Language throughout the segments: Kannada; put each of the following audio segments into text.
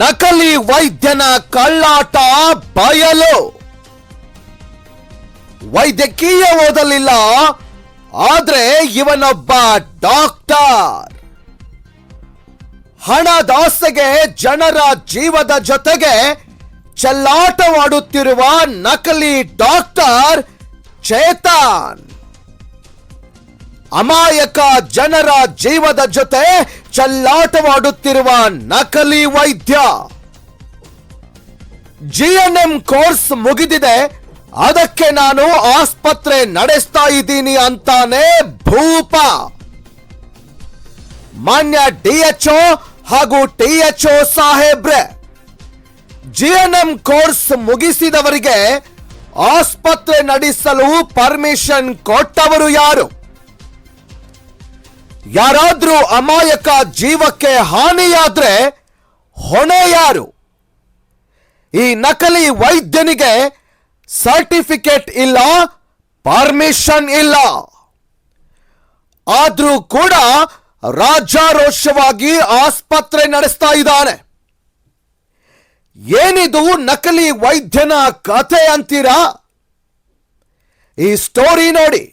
ನಕಲಿ ವೈದ್ಯನ ಕಳ್ಳಾಟ ಬಯಲು. ವೈದ್ಯಕೀಯ ಓದಲಿಲ್ಲ, ಆದ್ರೆ ಇವನೊಬ್ಬ ಡಾಕ್ಟರ್. ಹಣದಾಸೆಗೆ ಜನರ ಜೀವದ ಜೊತೆಗೆ ಚೆಲ್ಲಾಟವಾಡುತ್ತಿರುವ ನಕಲಿ ಡಾಕ್ಟರ್ ಚೇತನ್. ಅಮಾಯಕ ಜನರ ಜೀವದ ಜೊತೆ ಚೆಲ್ಲಾಟವಾಡುತ್ತಿರುವ ನಕಲಿ ವೈದ್ಯ. ಜಿಎನ್ಎಂ ಕೋರ್ಸ್ ಮುಗಿದಿದೆ. ಅದಕ್ಕೆ ನಾನು ಆಸ್ಪತ್ರೆ ನಡೆಸ್ತಾ ಇದ್ದೀನಿ ಅಂತಾನೆ ಭೂಪ. ಮಾನ್ಯ ಡಿಎಚ್ಒ ಹಾಗೂ ಟಿಎಚ್ಒ ಸಾಹೇಬ್ರೆ ಜಿಎನ್ಎಂ ಕೋರ್ಸ್ ಮುಗಿಸಿದವರಿಗೆ ಆಸ್ಪತ್ರೆ ನಡೆಸಲು ಪರ್ಮಿಷನ್ ಕೊಟ್ಟವರು ಯಾರು? ಯಾರಾದ್ರೂ ಅಮಾಯಕ ಜೀವಕ್ಕೆ ಹಾನಿಯಾದ್ರೆ ಹೊಣೆ ಯಾರು? ಈ ನಕಲಿ ವೈದ್ಯನಿಗೆ ಸರ್ಟಿಫಿಕೇಟ್ ಇಲ್ಲ, ಪರ್ಮಿಷನ್ ಇಲ್ಲ. ಆದ್ರೂ ಕೂಡ ರಾಜಾರೋಷವಾಗಿ ಆಸ್ಪತ್ರೆ ನಡೆಸ್ತಾ ಇದ್ದಾನೆ. ಏನಿದು ನಕಲಿ ವೈದ್ಯನ ಕಥೆ ಅಂತೀರಾ? ಈ ಸ್ಟೋರಿ ನೋಡಿ.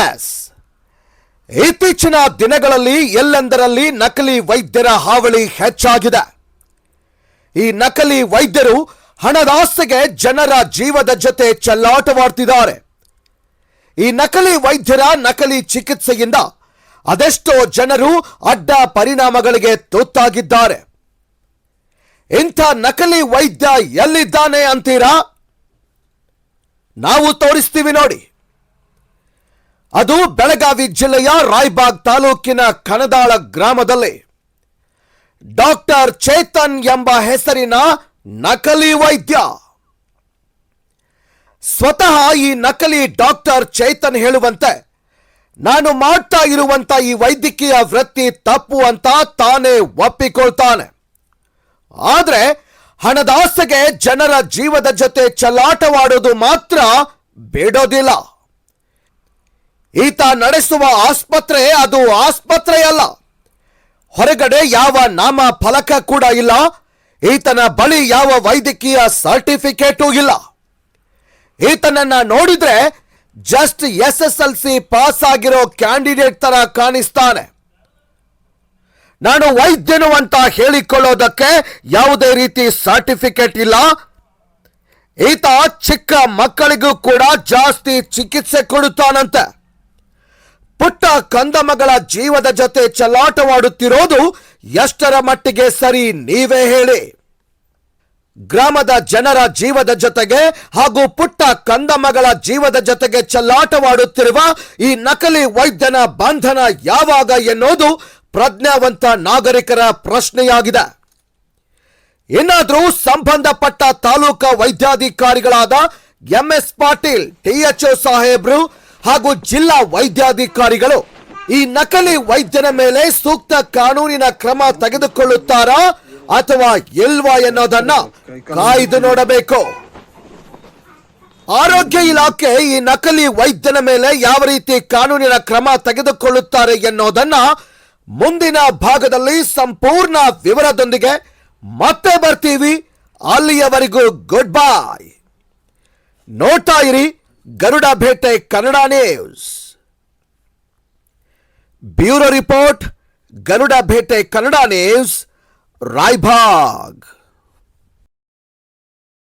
ಎಸ್ ಇತ್ತೀಚಿನ ದಿನಗಳಲ್ಲಿ ಎಲ್ಲೆಂದರಲ್ಲಿ ನಕಲಿ ವೈದ್ಯರ ಹಾವಳಿ ಹೆಚ್ಚಾಗಿದೆ. ಈ ನಕಲಿ ವೈದ್ಯರು ಹಣದಾಸೆಗೆ ಜನರ ಜೀವದ ಜೊತೆ ಚೆಲ್ಲಾಟವಾಡ್ತಿದ್ದಾರೆ. ಈ ನಕಲಿ ವೈದ್ಯರ ನಕಲಿ ಚಿಕಿತ್ಸೆಯಿಂದ ಅದೆಷ್ಟೋ ಜನರು ಅಡ್ಡ ಪರಿಣಾಮಗಳಿಗೆ ತುತ್ತಾಗಿದ್ದಾರೆ. ಇಂಥ ನಕಲಿ ವೈದ್ಯ ಎಲ್ಲಿದ್ದಾನೆ ಅಂತೀರಾ? ನಾವು ತೋರಿಸ್ತೀವಿ ನೋಡಿ. ಅದು ಬೆಳಗಾವಿ ಜಿಲ್ಲೆಯ ರಾಯ್ಬಾಗ್ ತಾಲೂಕಿನ ಕನದಾಳ ಗ್ರಾಮದಲ್ಲಿ. ಡಾಕ್ಟರ್ ಚೇತನ್ ಎಂಬ ಹೆಸರಿನ ನಕಲಿ ವೈದ್ಯ. ಸ್ವತಃ ಈ ನಕಲಿ ಡಾಕ್ಟರ್ ಚೇತನ್ ಹೇಳುವಂತೆ, ನಾನು ಮಾಡ್ತಾ ಇರುವಂತ ಈ ವೈದ್ಯಕೀಯ ವೃತ್ತಿ ತಪ್ಪು ಅಂತ ತಾನೇ ಒಪ್ಪಿಕೊಳ್ತಾನೆ. ಆದರೆ ಹಣದಾಸೆಗೆ ಜನರ ಜೀವದ ಜೊತೆ ಚಲಾಟವಾಡೋದು ಮಾತ್ರ ಬಿಡೋದಿಲ್ಲ. ಈತ ನಡೆಸುವ ಆಸ್ಪತ್ರೆ ಅದು ಆಸ್ಪತ್ರೆಯಲ್ಲ. ಹೊರಗಡೆ ಯಾವ ನಾಮ ಫಲಕ ಕೂಡ ಇಲ್ಲ. ಈತನ ಬಳಿ ಯಾವ ವೈದ್ಯಕೀಯ ಸರ್ಟಿಫಿಕೇಟೂ ಇಲ್ಲ. ಈತನನ್ನ ನೋಡಿದ್ರೆ just S S L C pass ಆಗಿರೋ ಕ್ಯಾಂಡಿಡೇಟ್ ತರ ಕಾಣಿಸ್ತಾನೆ. ನಾನು ವೈದ್ಯನು ಅಂತ ಹೇಳಿಕೊಳ್ಳೋದಕ್ಕೆ ಯಾವುದೇ ರೀತಿ ಸರ್ಟಿಫಿಕೇಟ್ ಇಲ್ಲ. ಈತ ಚಿಕ್ಕ ಮಕ್ಕಳಿಗೂ ಕೂಡ ಜಾಸ್ತಿ ಚಿಕಿತ್ಸೆ ಕೊಡುತ್ತಾನಂತೆ. ಕಂದಮಗಳ ಜೀವದ ಜೊತೆ ಚಲಾಟವಾಡುತ್ತಿರೋದು ಎಷ್ಟರ ಮಟ್ಟಿಗೆ ಸರಿ ನೀವೇ ಹೇಳಿ. ಗ್ರಾಮದ ಜನರ ಜೀವದ ಜೊತೆಗೆ ಹಾಗೂ ಪುಟ್ಟ ಕಂದಮಗಳ ಜೀವದ ಜೊತೆಗೆ ಚಲ್ಲಾಟವಾಡುತ್ತಿರುವ ಈ ನಕಲಿ ವೈದ್ಯನ ಬಂಧನ ಯಾವಾಗ ಎನ್ನುವುದು ಪ್ರಜ್ಞಾವಂತ ನಾಗರಿಕರ ಪ್ರಶ್ನೆಯಾಗಿದೆ. ಇನ್ನಾದರೂ ಸಂಬಂಧಪಟ್ಟ ತಾಲೂಕಾ ವೈದ್ಯಾಧಿಕಾರಿಗಳಾದ ಎಂಎಸ್ ಪಾಟೀಲ್ ಟಿಎಚ್ಒ ಸಾಹೇಬ್ರು ಹಾಗೂ ಜಿಲ್ಲಾ ವೈದ್ಯಾಧಿಕಾರಿಗಳು ಈ ನಕಲಿ ವೈದ್ಯನ ಮೇಲೆ ಸೂಕ್ತ ಕಾನೂನಿನ ಕ್ರಮ ತೆಗೆದುಕೊಳ್ಳುತ್ತಾರಾ ಅಥವಾ ಎಲ್ವಾ ಎನ್ನೋದನ್ನ ಕಾಯ್ದು ನೋಡಬೇಕು. ಆರೋಗ್ಯ ಇಲಾಖೆ ಈ ನಕಲಿ ವೈದ್ಯನ ಮೇಲೆ ಯಾವ ರೀತಿ ಕಾನೂನಿನ ಕ್ರಮ ತೆಗೆದುಕೊಳ್ಳುತ್ತಾರೆ ಎನ್ನೋದನ್ನ ಮುಂದಿನ ಭಾಗದಲ್ಲಿ ಸಂಪೂರ್ಣ ವಿವರದೊಂದಿಗೆ ಮತ್ತೆ ಬರ್ತೀವಿ. ಅಲ್ಲಿಯವರೆಗೂ ಗುಡ್ ಬಾಯ್ ನೋಡ್ತಾ ಇರಿ. Garuda ಭೇಟೆ Kannada news bureau report Garuda ಭೇಟೆ Kannada news Raibag